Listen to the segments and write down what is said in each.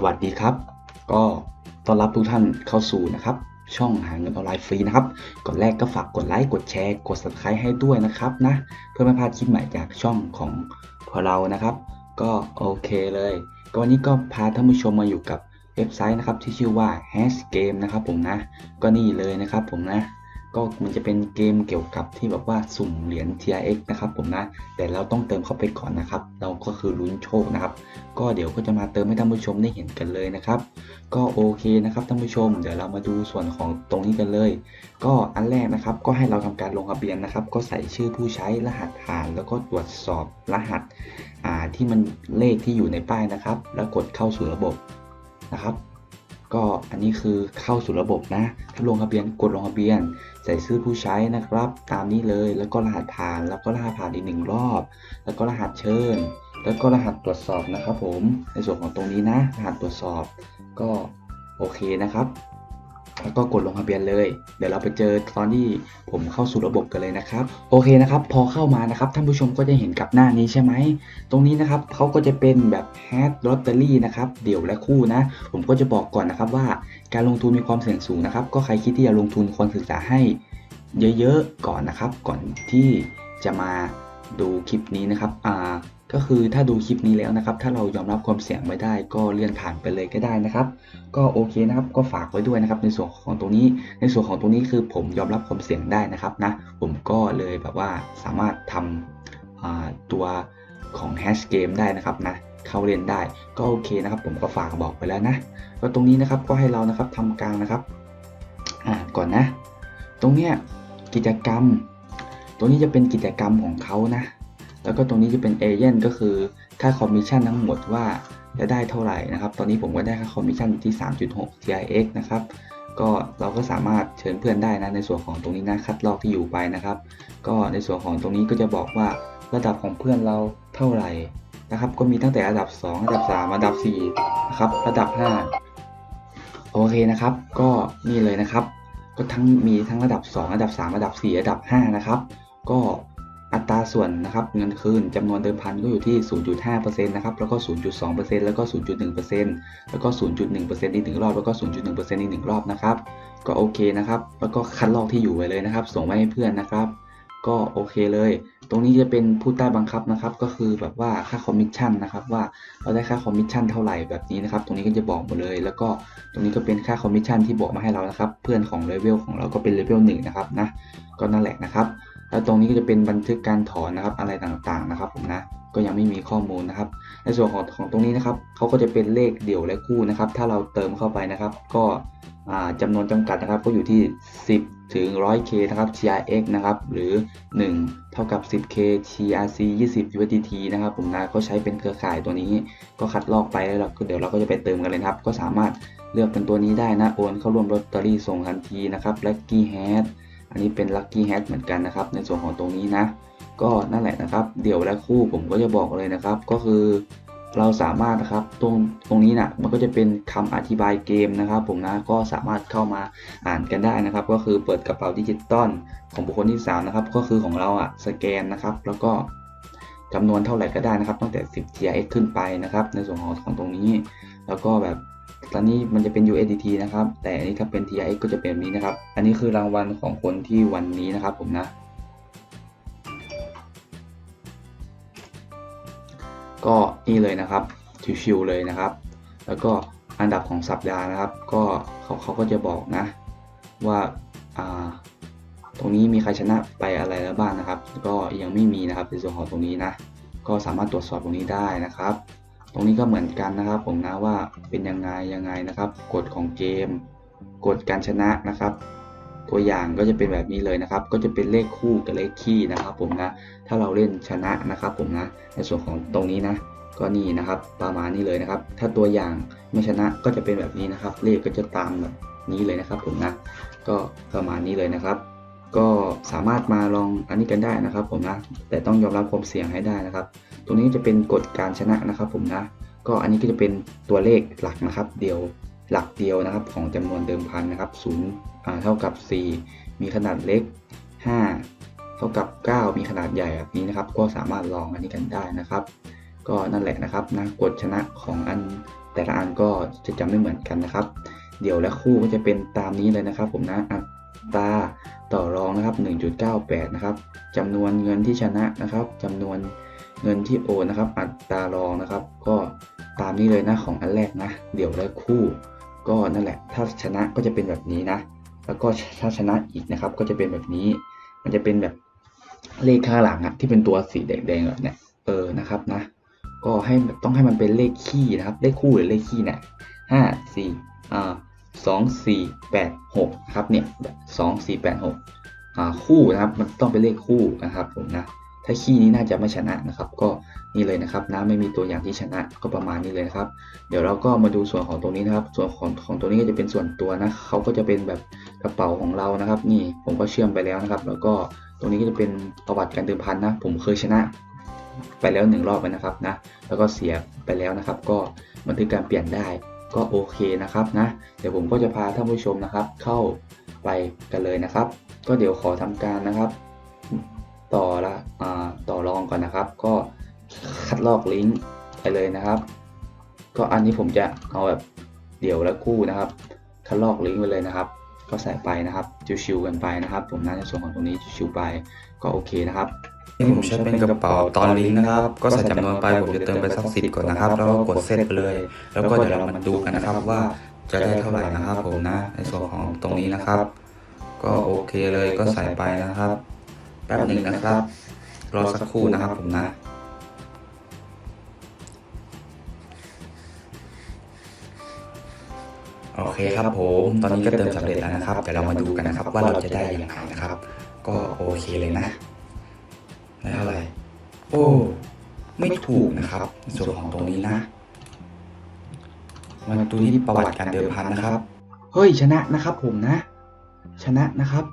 สวัสดีครับ ก็ต้อนรับทุกท่านเข้าสู่นะครับ ช่องหาเงินออนไลน์ฟรีนะครับ ก่อนแรกก็ฝากกดไลค์กดแชร์กด subscribe ให้ด้วยนะครับนะ เพื่อไม่พลาดคลิปใหม่จากช่องของพวกเรานะครับ ก็โอเคเลย ก็วันนี้ก็พาท่านผู้ชมมาอยู่กับเว็บไซต์นะครับที่ชื่อว่า Hash Game นะครับผมนะ ก็นี่เลยนะครับผมนะ ก็มันจะเป็นเกมเกี่ยวกับที่แบบว่าสุ่มเหรียญ TRX นะครับผมนะ แต่เราต้องเติมเข้าไปก่อนนะครับ เราก็คือลุ้นโชคนะครับ ก็เดี๋ยวก็จะมาเติมให้ท่านผู้ชมได้เห็นกันเลยนะครับ ก็โอเคนะครับท่านผู้ชม เดี๋ยวเรามาดูส่วนของตรงนี้กันเลย ก็อันแรกนะครับ ก็ให้เราทำการลงทะเบียนนะครับ ก็ใส่ชื่อผู้ใช้รหัสผ่าน แล้วก็ตรวจสอบรหัสที่มันเลขที่อยู่ในป้ายนะครับ แล้วกดเข้าสู่ระบบนะครับ ก็อันนี้คือเข้าสู่ระบบนะ ถ้าลงทะเบียนกดลงทะเบียน ใส่ชื่อผู้ใช้นะครับ ตามนี้เลยแล้วก็รหัสผ่านแล้วก็รหัสผ่านอีกหนึ่งรอบ แล้วก็รหัสเชิญ แล้วก็รหัสตรวจสอบนะครับผมในส่วนของตรงนี้นะ รหัสตรวจสอบก็โอเคนะครับ แล้วก็กดลงทะเบียนเลย เดี๋ยวเราไปเจอตอนที่ผมเข้าสู่ระบบกันเลยนะครับ โอเคนะครับ พอเข้ามานะครับท่านผู้ชมก็จะเห็นกับหน้านี้ใช่ไหม ตรงนี้นะครับเขาก็จะเป็นแบบแฮชลอตเตอรี่นะครับเดี่ยวและคู่นะ ผมก็จะบอกก่อนนะครับว่าการลงทุนมีความเสี่ยงสูงนะครับ ก็ใครคิดที่จะลงทุนควรศึกษาให้เยอะๆก่อนนะครับ ก่อนที่จะมาดูคลิปนี้นะครับอ่า ก็คือถ้าดูคลิปนี้แล้วนะครับ ถ้าเรายอมรับความเสี่ยงไม่ได้ ก็เลื่อนผ่านไปเลยก็ได้นะครับ ก็โอเคนะครับ ก็ฝากไว้ด้วยนะครับ ในส่วนของตรงนี้ ในส่วนของตรงนี้คือผมยอมรับความเสี่ยงได้นะครับนะ ผมก็เลยแบบว่าสามารถทำอ่าตัวของแฮชเกมได้นะครับนะเข้าเล่นได้ก็โอเคนะครับ ผมก็ฝากบอกไปแล้วนะก็ตรงนี้นะครับก็ให้เรานะครับทำการนะครับอ่าก่อนนะ ตรงเนี้ยกิจกรรม ตรงนี้จะเป็นกิจกรรมของเขานะ แล้วก็ตรงนี้จะเป็นเอเจนต์ก็คือค่าคอมมิชชั่นทั้งหมดว่าจะได้เท่าไหร่นะครับ ตอนนี้ผมก็ได้ค่าคอมมิชชั่นอยู่ที่ 3.6 TIX นะครับ ก็เราก็สามารถเชิญเพื่อนได้นะในส่วนของตรงนี้นะคัดลอกที่อยู่ไปนะครับ ก็ในส่วนของตรงนี้ก็จะบอกว่าระดับของเพื่อนเราเท่าไหร่นะครับ ก็มีตั้งแต่ระดับ 2 ระดับ 3 ระดับ4นะครับ ระดับ 5 โอเคนะครับ ก็นี่เลยนะครับ ก็ทั้งมีทั้งระดับ 2 ระดับ 3 ระดับ 4 ระดับ 5 นะครับ ก็ อัตราส่วนนะครับเงินคืนจำนวนเดิมพันก็อยู่ที่ 0.5%นะครับแล้วก็ 0.2%แล้วก็ 0.1%แล้วก็ 0.1%อีกหนึ่งรอบแล้วก็ 0.1%อีกหนึ่งรอบนะครับก็โอเคนะครับแล้วก็คัดลอกที่อยู่ไว้เลยนะครับ ส่งไว้ให้เพื่อนนะครับ ก็โอเคเลย ตรงนี้จะเป็นผู้ใต้บังคับนะครับ ก็คือแบบว่าค่าคอมมิชชั่นนะครับว่าเราได้ค่าคอมมิชชั่นเท่าไหร่แบบนี้นะครับ ตรงนี้ก็จะบอกหมดเลย แล้วก็ตรงนี้ก็เป็นค่าคอมมิชชั่นที่บอกมาให้เรานะครับ เพื่อนของเลเวลของเราก็เป็นเลเวลหนึ่งนะครับนะก็นั่นแหละนะครับ แล้วตรงนี้ก็จะเป็นบันทึกการถอนนะครับอะไรต่างๆนะครับผมนะก็ยังไม่มีข้อมูลนะครับ ในส่วนของของตรงนี้นะครับเขาก็จะเป็นเลขเดี่ยวและคู่นะครับ ถ้าเราเติมเข้าไปนะครับ ก็อ่าจำนวนจำกัดนะครับ ก็อยู่ที่ 10 ถึง 100k นะครับ TRX นะครับ หรือ 1 เท่ากับ 10k TRC 20 USDT นะครับ ผมนะก็ใช้เป็นเครือข่ายตัวนี้ ก็คัดลอกไปแล้วเราเดี๋ยวเราก็จะไปเติมกันเลยครับ ก็สามารถเลือกเป็นตัวนี้ได้นะ โอนเข้าร่วมลอตเตอรี่ส่งทันทีนะครับ Lucky Hat อันนี้เป็น Lucky Hat เหมือนกันนะครับ ในส่วนของตรงนี้นะ ก็นั่นแหละนะครับ เดี่ยวและคู่ผมก็จะบอกเลยนะครับ ก็คือเราสามารถนะครับตรงตรงนี้นะมันก็จะเป็นคำอธิบายเกมนะครับ ผมนะก็สามารถเข้ามาอ่านกันได้นะครับ ก็คือเปิดกระเป๋าดิจิตอลของบุคคลที่3นะครับ ก็คือของเราอะสแกนนะครับ แล้วก็จำนวนเท่าไหร่ก็ได้นะครับตั้งแต่ 10 TRX ขึ้นไปนะครับ ในส่วนของของตรงนี้ แล้วก็แบบ ตอนนี้มันจะเป็น USDT นะครับ แต่อันนี้ถ้าเป็น TRX ก็จะเป็นแบบนี้นะครับ อันนี้คือรางวัลของคนที่วันนี้นะครับผมนะ ก็นี่เลยนะครับ ชิวๆเลยนะครับ แล้วก็อันดับของสัปดาห์นะครับ ก็เขาเขาก็จะบอกนะ ว่าอ่าตรงนี้มีใครชนะไปอะไรแล้วบ้างนะครับ ก็ยังไม่มีนะครับในส่วนของตรงนี้นะ ก็สามารถตรวจสอบตรงนี้ได้นะครับ รงนี้ก็เหมือนกันนะครับ ผมนะว่าเป็นยังไงยังไงนะครับกฎของเกมกฎการชนะนะครับ ตัวอย่างก็จะเป็นแบบนี้เลยนะครับ ก็จะเป็นเลขคู่กับเลขคี่นะครับ ผมนะถ้าเราเล่นชนะนะครับ ผมนะในส่วนของตรงนี้นะ ก็นี่นะครับประมาณนี้เลยนะครับ ถ้าตัวอย่างไม่ชนะก็จะเป็นแบบนี้นะครับ เลขก็จะตามแบบนี้เลยนะครับ ผมนะก็ประมาณนี้เลยนะครับก็สามารถมาลองอันนี้กันได้นะครับผมนะ แต่ต้องยอมรับความเสี่ยงให้ได้นะครับ ตรงนี้จะเป็นกฎการชนะนะครับผมนะ ก็อันนี้ก็จะเป็นตัวเลขหลักนะครับ เดียวหลักเดียวนะครับของจำนวนเดิมพันนะครับ0อ่าเท่ากับ 4 มีขนาดเล็ก 5 เท่ากับ 9 มีขนาดใหญ่แบบนี้นะครับ ก็สามารถลองอันนี้กันได้นะครับ ก็นั่นแหละนะครับนะกฎชนะของอันแต่ละอันก็จะจำไม่เหมือนกันนะครับ เดี่ยวและคู่ก็จะเป็นตามนี้เลยนะครับ ผมนะอัตราต่อรองนะครับ 1.98 นะครับจำนวนเงินที่ชนะนะครับจำนวน เงินที่โอนนะครับ อัตรารองนะครับ ก็ตามนี้เลยนะของอันแรกนะ เดี่ยวและคู่ ก็นั่นแหละ ถ้าชนะก็จะเป็นแบบนี้นะ แล้วก็ถ้าชนะอีกนะครับ ก็จะเป็นแบบนี้ มันจะเป็นแบบเลขข้างหลังอะที่เป็นตัวสีแดงๆแบบเนี้ยเออนะครับนะ ก็ให้ต้องให้มันเป็นเลขคี่นะครับ เลขคู่หรือเลขคี่เนี่ยห้าสี่อ่าสองสี่แปดหกครับเนี่ยสองสี่แปดหกอ่าคู่นะครับ มันต้องเป็นเลขคู่นะครับผมนะ ถ้าคี่นี้น่าจะไม่ชนะนะครับ ก็นี่เลยนะครับนะไม่มีตัวอย่างที่ชนะก็ประมาณนี้เลยนะครับ เดี๋ยวเราก็มาดูส่วนของตรงนี้นะครับ ส่วนของของตัวนี้ก็จะเป็นส่วนตัวนะเขาก็จะเป็นแบบกระเป๋าของเรานะครับ นี่ผมก็เชื่อมไปแล้วนะครับ แล้วก็ตรงนี้ก็จะเป็นประวัติการเดิมพันนะ ผมเคยชนะไปแล้วหนึ่งรอบแล้วนะครับนะ แล้วก็เสียไปแล้วนะครับ ก็บันทึกการเปลี่ยนได้ก็โอเคนะครับนะ เดี๋ยวผมก็จะพาท่านผู้ชมนะครับ เข้าไปกันเลยนะครับ ก็เดี๋ยวขอทำการนะครับ ต่อละอ่าต่อรองก่อนนะครับ ก็คัดลอกลิงก์ไปเลยนะครับ ก็อันนี้ผมจะเอาแบบเดี่ยวและคู่นะครับ คัดลอกลิงก์ไปเลยนะครับ ก็ใส่ไปนะครับชิวๆกันไปนะครับ ผมน่าในส่วนของตรงนี้ชิวๆไปก็โอเคนะครับนี่ผมใช้เป็นกระเป๋าตอนลิงก์นะครับ ก็ใส่จำนวนไปผมจะเติมไปสักสิบก่อนนะครับ แล้วก็กดเซตไปเลย แล้วก็เดี๋ยวเรามาดูกันนะครับว่าจะได้เท่าไหร่นะครับ ผมนะในส่วนของตรงนี้นะครับ ก็โอเคเลยก็ใส่ไปนะครับ แป๊บหนึ่งนะครับ รอสักครู่นะครับผมนะ โอเคครับผมตอนนี้ก็เติมสำเร็จแล้วนะครับเดี๋ยวเรามาดูกันนะครับ ว่าเราจะได้ยังไงนะครับ ก็โอเคเลยนะได้เท่าไหร่โอ้ ไม่ถูกนะครับในส่วนของตรงนี้นะมาดูที่ประวัติการเดิมพันนะครับ เฮ้ยชนะนะครับผมนะ ชนะนะครับ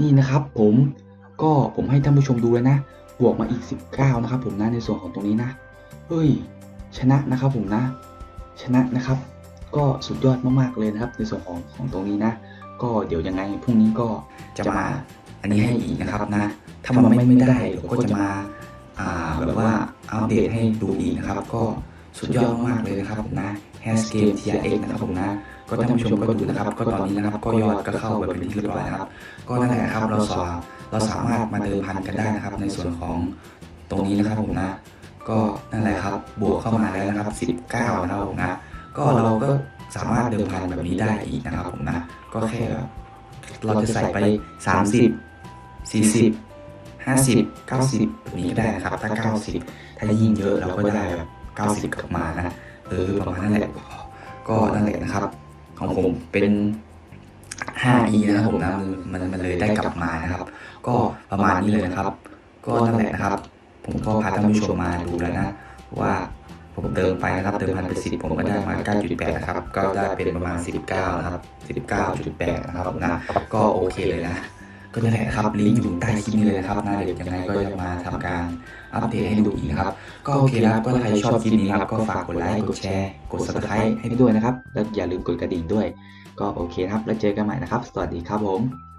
นี่นะครับผมก็ผมให้ท่านผู้ชมดูแล้วนะ บวกมาอีก 19 นะครับ ผมนะในส่วนของตรงนี้นะ เฮ้ย ชนะนะครับผมนะ ชนะนะครับ ก็สุดยอดมากๆเลยนะครับ ในส่วนของของตรงนี้นะ ก็เดี๋ยวยังไงพรุ่งนี้ก็จะมาอันนี้ให้อีกนะครับนะ ถ้ามันไม่ไม่ได้ผมก็จะมาอ่าแบบว่าอัปเดตให้ดูอีกนะครับ ก็สุดยอดมากเลยนะครับผมนะ Hasgame TRX นะครับผมนะ ก็ท่านผู้ชมก็ดูนะครับ ก็ตอนนี้นะครับก็ยอดก็เข้าไปเป็นที่เรียบร้อยนะครับ ก็นั่นแหละครับเราสามเราสามารถมาเดิมพันกันได้นะครับ ในส่วนของตรงนี้นะครับผมนะ ก็นั่นแหละครับ บวกเข้ามาแล้วนะครับ 19นะครับผมนะ ก็เราก็สามารถเดิมพันแบบนี้ได้อีกนะครับผมนะ ก็แค่เราจะใส่ไป 30 40 50 90แบบนี้ก็ได้นะครับ ถ้า 90 ถ้ายิ่งเยอะเราก็ได้แบบ90 กลับมานะ เออประมาณนั้นแหละ ก็นั่นแหละนะครับ ของผมเป็น 5e นะครับผมนะมันมันเลยได้กลับมานะครับ ก็ประมาณนี้เลยนะครับ ก็นั่นแหละนะครับ ผมก็พาท่านผู้ชมมาดูแล้วนะว่าผมเติมไปนะครับ เติมพันไปสิบผมก็ได้มา 9.8 นะครับ ก็ได้เป็นประมาณ 19 นะครับ 19.8 นะครับนะ ก็โอเคเลยนะ ก็นั่นแหละครับลิงก์อยู่ใต้คลิปนี้เลยนะครับนะเดี๋ยวยังไงก็จะมาทำการอัปเดตให้ดูอีกนะครับ ก็โอเคแล้วก็ถ้าใครชอบคลิปนี้ครับก็ฝากกดไลค์กดแชร์กดซับสไครต์ให้ด้วยนะครับ แล้วอย่าลืมกดกระดิ่งด้วย ก็โอเคครับแล้วเจอกันใหม่นะครับ สวัสดีครับผม